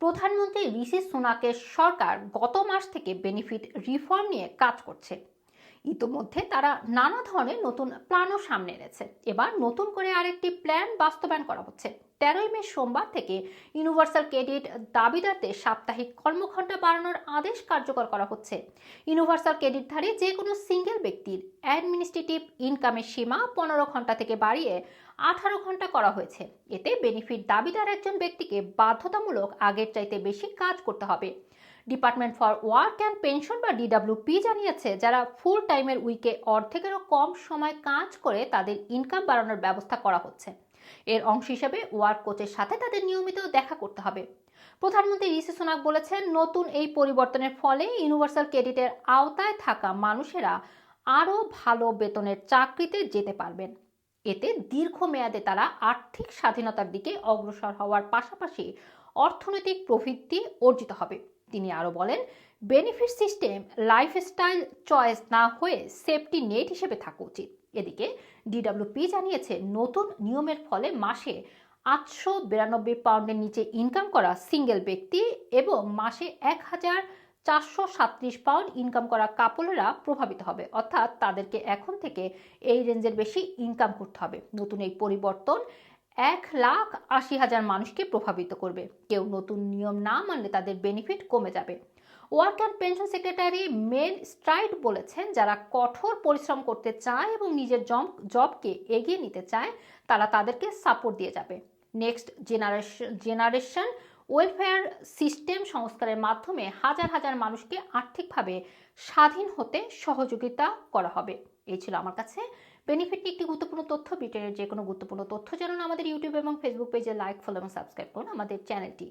প্রধানমন্ত্রী ঋষি সুনাকের সরকার গত মাস থেকে বেনিফিট রিফর্ম নিয়ে কাজ করছে। ইতোমধ্যে তারা নানা ধরনের নতুন প্ল্যানও সামনে এনেছে। এবার নতুন করে আরেকটি প্ল্যান বাস্তবায়ন করা হচ্ছে। তেরোই মে সোমবার থেকে ইউনিভার্সাল ক্রেডিট দাবিদারদের সাপ্তাহিক কর্মঘণ্টা বাড়ানোর আদেশ কার্যকর করা হচ্ছে। ইউনিভার্সাল ক্রেডিটধারী যে কোনো সিঙ্গেল ব্যক্তির অ্যাডমিনিস্ট্রেটিভ ইনকামের সীমা পনেরো ঘণ্টা থেকে বাড়িয়ে আঠারো ঘণ্টা করা হয়েছে। এতে বেনিফিট দাবিদার একজন ব্যক্তিকে বাধ্যতামূলক আগের চাইতে বেশি কাজ করতে হবে। Department for work and pension বা ডিডাব্লিউপি জানিয়েছে, যারা ফুল টাইমের উইকে অর্ধেকেরও কম সময় কাজ করে তাদের ইনকাম বাড়ানোর ব্যবস্থা করা হচ্ছে। এর অংশ হিসেবে ওয়ার্ক কোচের সাথে তাদের নিয়মিত দেখা করতে হবে। প্রধানমন্ত্রী ঋষি সোনাক বলেছেন, নতুন এই পরিবর্তনের ফলে ইউনিভার্সাল ক্রেডিটের আওতায় থাকা মানুষেরা আরও ভালো বেতনের চাকরিতে যেতে পারবেন। এতে দীর্ঘমেয়াদে তারা আর্থিক স্বাধীনতার দিকে অগ্রসর হওয়ার পাশাপাশি অর্থনৈতিক প্রবৃদ্ধি অর্জিত হবে। তিনি আরও বলেন বেনিফিট সিস্টেম লাইফস্টাইল চয়েস না হয়ে সেফটি নেট হিসেবে থাকা উচিত। এদিকে ডিডাব্লিউপি জানিয়েছে, নতুন নিয়মের ফলে মাসে আটশো বিরানব্বই পাউন্ডের নিচে ইনকাম করা সিঙ্গেল ব্যক্তি এবং মাসে এক হাজার চারশো সাতত্রিশ পাউন্ড ইনকাম করা কাপড়েরা প্রভাবিত হবে। অর্থাৎ তাদেরকে এখন থেকে এই রেঞ্জের বেশি ইনকাম করতে হবে। নতুন এই পরিবর্তন এক লাখ আশি হাজার মানুষকে প্রভাবিত করবে। কেউ নতুন নিয়ম না মানলে তাদের বেনিফিট কমে যাবে। Work and pension secretary Mel Stride বলেছেন, যারা কঠোর পরিশ্রম করতে চায় এবং নিজের জব জবকে এগিয়ে নিতে চায়, তারা তাদেরকে সাপোর্ট দিয়ে যাবে। Next generation generation welfare system সংস্কারের মাধ্যমে হাজার হাজার মানুষকে আর্থিকভাবে স্বাধীন হতে সহযোগিতা করা হবে। এই ছিল আমার কাছে বেনিফিট নিয়ে একটি গুরুত্বপূর্ণ তথ্য, ব্রিটেনের যে কোনো গুরুত্বপূর্ণ তথ্য জানুন আমাদের ইউটিউব এবং ফেসবুক পেজে লাইক ফলো এবং সাবস্ক্রাইব করুন আমাদের চ্যানেলটি